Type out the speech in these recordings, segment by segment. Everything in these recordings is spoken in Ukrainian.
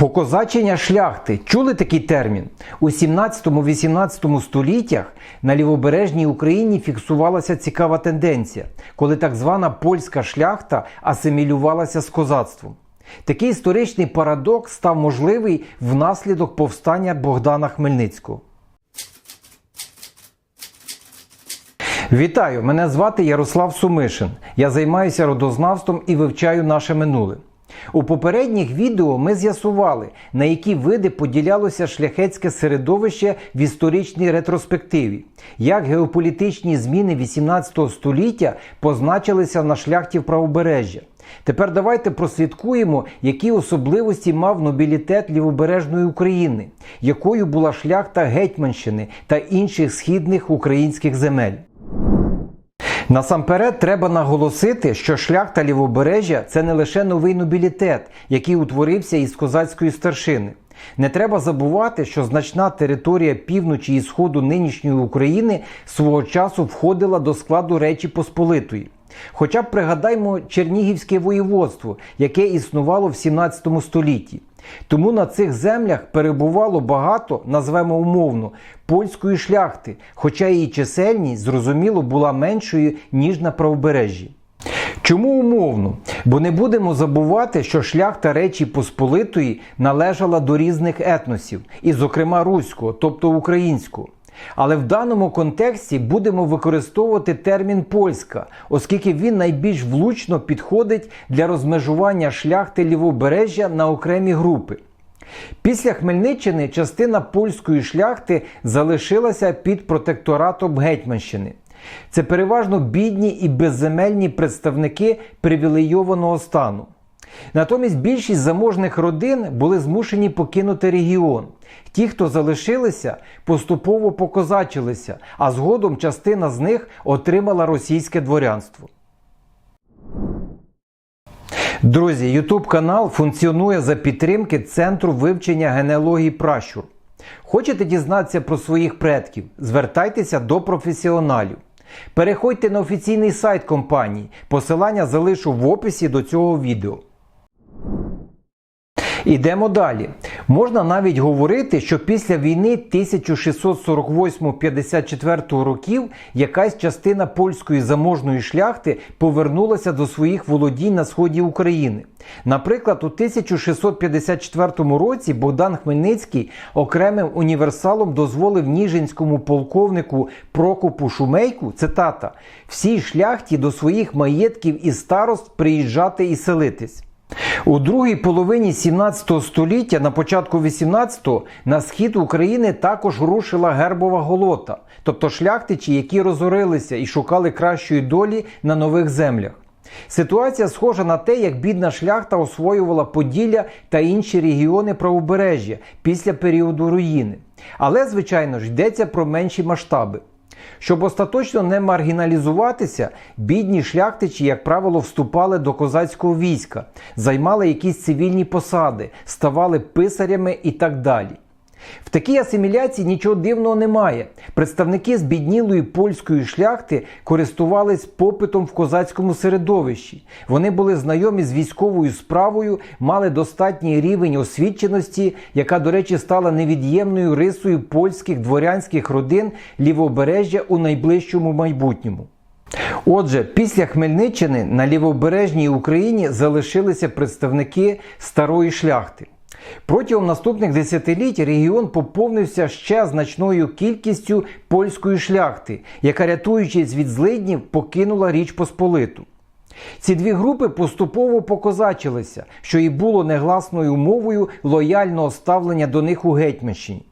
Покозачення шляхти. Чули такий термін? У 17-18 століттях на лівобережній Україні фіксувалася цікава тенденція, коли так звана польська шляхта асимілювалася з козацтвом. Такий історичний парадокс став можливий внаслідок повстання Богдана Хмельницького. Вітаю! Мене звати Ярослав Сумишин. Я займаюся родознавством і вивчаю наше минуле. У попередніх відео ми з'ясували, на які види поділялося шляхетське середовище в історичній ретроспективі, як геополітичні зміни 18 століття позначилися на шляхті правобережжя. Тепер давайте прослідкуємо, які особливості мав нобілітет лівобережної України, якою була шляхта Гетьманщини та інших східних українських земель. Насамперед треба наголосити, що шлях та лівобережжя це не лише новий нобілітет, який утворився із козацької старшини. Не треба забувати, що значна територія півночі і сходу нинішньої України свого часу входила до складу Речі Посполитої. Хоча б пригадаймо Чернігівське воєводство, яке існувало в 17 столітті. Тому на цих землях перебувало багато, назвемо умовно, польської шляхти, хоча її чисельність, зрозуміло, була меншою, ніж на правобережжі. Чому умовно? Бо не будемо забувати, що шляхта Речі Посполитої належала до різних етносів, і, зокрема, руського, тобто українського. Але в даному контексті будемо використовувати термін польська, оскільки він найбільш влучно підходить для розмежування шляхти лівобережжя на окремі групи. Після Хмельниччини частина польської шляхти залишилася під протекторатом Гетьманщини. Це переважно бідні і безземельні представники привілейованого стану. Натомість більшість заможних родин були змушені покинути регіон. Ті, хто залишилися, поступово покозачилися, а згодом частина з них отримала російське дворянство. Друзі, YouTube канал функціонує за підтримки Центру вивчення генеалогії пращур. Хочете дізнатися про своїх предків? Звертайтеся до професіоналів. Переходьте на офіційний сайт компанії. Посилання залишу в описі до цього відео. Ідемо далі. Можна навіть говорити, що після війни 1648-54 років якась частина польської заможної шляхти повернулася до своїх володінь на сході України. Наприклад, у 1654 році Богдан Хмельницький окремим універсалом дозволив ніжинському полковнику Прокопу Шумейку, цитата, всій шляхті до своїх маєтків і старост приїжджати і селитись. У другій половині 17 століття, на початку 18-го, на схід України також рушила гербова голота, тобто шляхтичі, які розорилися і шукали кращої долі на нових землях. Ситуація схожа на те, як бідна шляхта освоювала Поділля та інші регіони правобережжя після періоду руїни. Але, звичайно ж, йдеться про менші масштаби. Щоб остаточно не маргіналізуватися, бідні шляхтичі, як правило, вступали до козацького війська, займали якісь цивільні посади, ставали писарями і так далі. В такій асиміляції нічого дивного немає. Представники збіднілої польської шляхти користувались попитом в козацькому середовищі. Вони були знайомі з військовою справою, мали достатній рівень освіченості, яка, до речі, стала невід'ємною рисою польських дворянських родин лівобережжя у найближчому майбутньому. Отже, після Хмельниччини на лівобережній Україні залишилися представники старої шляхти. Протягом наступних десятиліть регіон поповнився ще значною кількістю польської шляхти, яка, рятуючись від злиднів, покинула Річ Посполиту. Ці дві групи поступово покозачилися, що і було негласною умовою лояльного ставлення до них у Гетьманщині.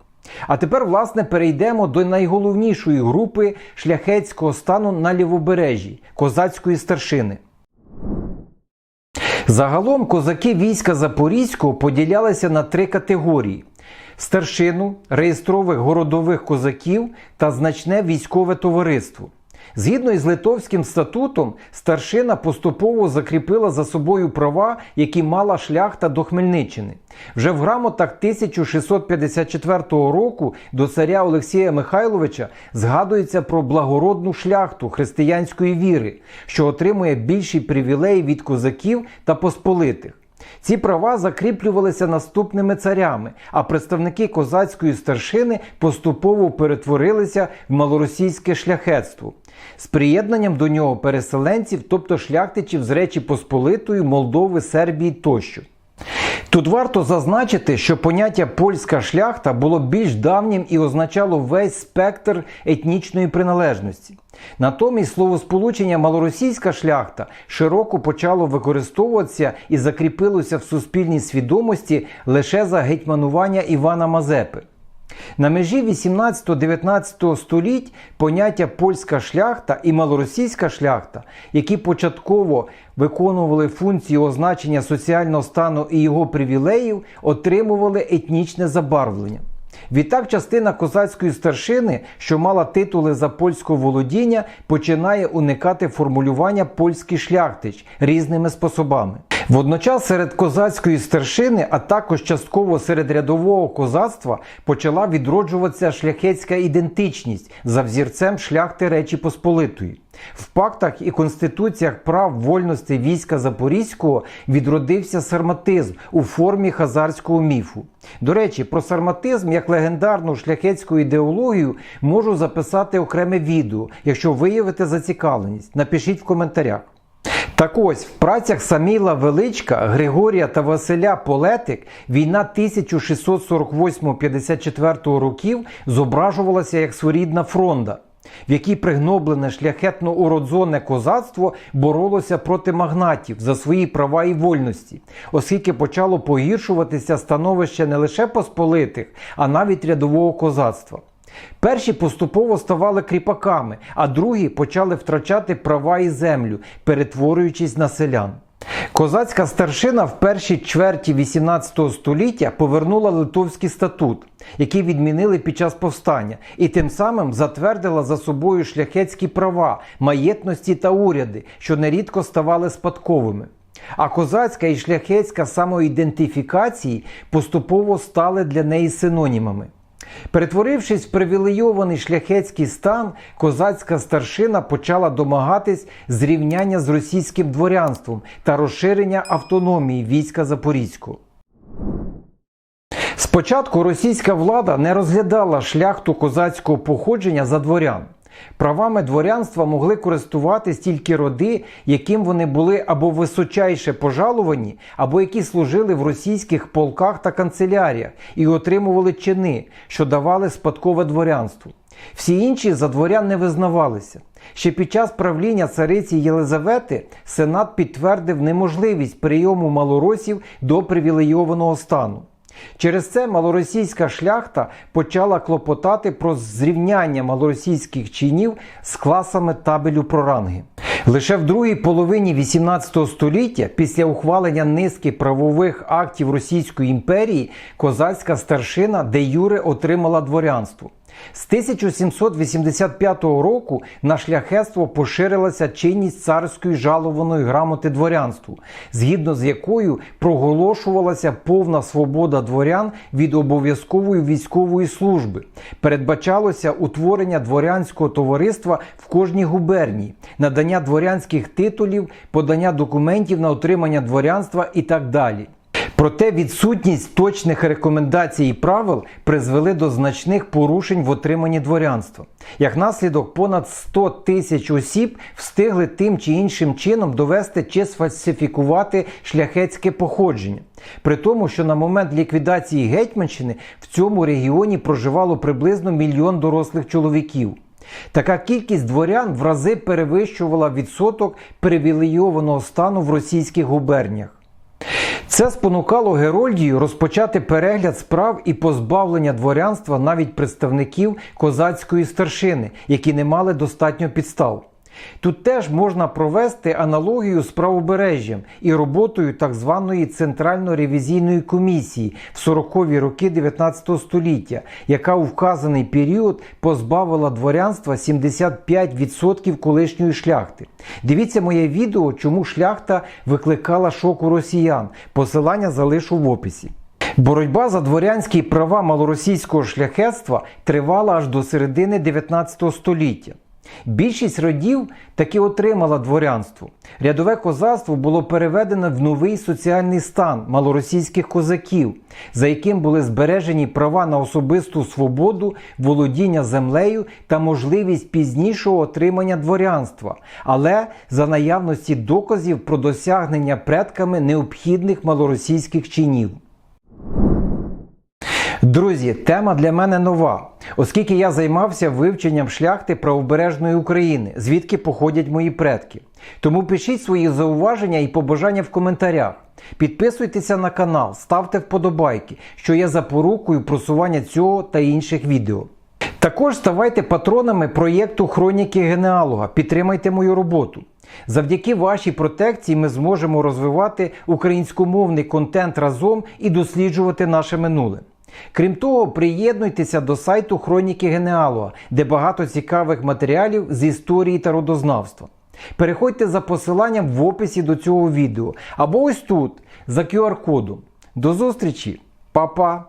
А тепер, власне, перейдемо до найголовнішої групи шляхетського стану на лівобережжі козацької старшини. Загалом козаки війська Запорізького поділялися на три категорії: старшину, реєстрових городових козаків та значне військове товариство. Згідно із Литовським статутом, старшина поступово закріпила за собою права, які мала шляхта до Хмельниччини. Вже в грамотах 1654 року до царя Олексія Михайловича згадується про благородну шляхту християнської віри, що отримує більші привілеї від козаків та посполитих. Ці права закріплювалися наступними царями, а представники козацької старшини поступово перетворилися в малоросійське шляхетство з приєднанням до нього переселенців, тобто шляхтичів з Речі Посполитої, Молдови, Сербії тощо. Тут варто зазначити, що поняття польська шляхта було більш давнім і означало весь спектр етнічної приналежності. Натомість словосполучення малоросійська шляхта широко почало використовуватися і закріпилося в суспільній свідомості лише за гетьманування Івана Мазепи. На межі 18-19 століть поняття польська шляхта і малоросійська шляхта, які початково виконували функцію означення соціального стану і його привілеїв, отримували етнічне забарвлення. Відтак, частина козацької старшини, що мала титули за польського володіння, починає уникати формулювання польський шляхтич різними способами. Водночас серед козацької старшини, а також частково серед рядового козацтва, почала відроджуватися шляхетська ідентичність за взірцем шляхти Речі Посполитої. В пактах і конституціях прав вольності війська Запорізького відродився сарматизм у формі хазарського міфу. До речі, про сарматизм як легендарну шляхетську ідеологію можу записати окреме відео. Якщо виявите зацікавленість, напишіть в коментарях. Так ось в працях Саміла Величка, Григорія та Василя Полетик війна 1648-54 років зображувалася як своєрідна фронда, в якій пригноблене шляхетно уродзонне козацтво боролося проти магнатів за свої права і вольності, оскільки почало погіршуватися становище не лише посполитих, а навіть рядового козацтва. Перші поступово ставали кріпаками, а другі почали втрачати права і землю, перетворюючись на селян. Козацька старшина в першій чверті 18 століття повернула Литовський статут, який відмінили під час повстання, і тим самим затвердила за собою шляхетські права, маєтності та уряди, що нерідко ставали спадковими. А козацька і шляхетська самоідентифікації поступово стали для неї синонімами. Перетворившись в привілейований шляхетський стан, козацька старшина почала домагатись зрівняння з російським дворянством та розширення автономії війська Запорізького. Спочатку російська влада не розглядала шляхту козацького походження за дворян. Правами дворянства могли користуватись тільки роди, яким вони були або височайше пожалувані, або які служили в російських полках та канцеляріях і отримували чини, що давали спадкове дворянству. Всі інші за дворян не визнавалися. Ще під час правління цариці Єлизавети Сенат підтвердив неможливість прийому малоросів до привілейованого стану. Через це малоросійська шляхта почала клопотати про зрівняння малоросійських чинів з класами табелю про ранги. Лише в другій половині XVIII століття, після ухвалення низки правових актів Російської імперії, козацька старшина де Юре отримала дворянство. З 1785 року на шляхетство поширилася чинність царської жалованої грамоти дворянству, згідно з якою проголошувалася повна свобода дворян від обов'язкової військової служби. Передбачалося утворення дворянського товариства в кожній губернії, надання дворянських титулів, подання документів на отримання дворянства і так далі. Проте відсутність точних рекомендацій і правил призвели до значних порушень в отриманні дворянства. Як наслідок, понад 100 тисяч осіб встигли тим чи іншим чином довести чи сфальсифікувати шляхетське походження. При тому, що на момент ліквідації Гетьманщини в цьому регіоні проживало приблизно мільйон дорослих чоловіків. Така кількість дворян в рази перевищувала відсоток привілейованого стану в російських губерніях. Це спонукало Герольдію розпочати перегляд справ і позбавлення дворянства навіть представників козацької старшини, які не мали достатньо підстав. Тут теж можна провести аналогію з правобережжям і роботою так званої Центрально-ревізійної комісії в 40-ві роки 19 століття, яка у вказаний період позбавила дворянства 75% колишньої шляхти. Дивіться моє відео, чому шляхта викликала шок у росіян. Посилання залишу в описі. Боротьба за дворянські права малоросійського шляхетства тривала аж до середини 19 століття. Більшість родів таки отримала дворянство. Рядове козацтво було переведено в новий соціальний стан малоросійських козаків, за яким були збережені права на особисту свободу, володіння землею та можливість пізнішого отримання дворянства, але за наявності доказів про досягнення предками необхідних малоросійських чинів. Друзі, тема для мене нова, оскільки я займався вивченням шляхти правобережної України, звідки походять мої предки. Тому пишіть свої зауваження і побажання в коментарях. Підписуйтеся на канал, ставте вподобайки, що є запорукою просування цього та інших відео. Також ставайте патронами проєкту Хроніки генеалога. Підтримайте мою роботу. Завдяки вашій протекції ми зможемо розвивати українськомовний контент разом і досліджувати наше минуле. Крім того, приєднуйтеся до сайту Хроніки генеалога, де багато цікавих матеріалів з історії та родознавства. Переходьте за посиланням в описі до цього відео або ось тут за QR-кодом. До зустрічі, Па-па!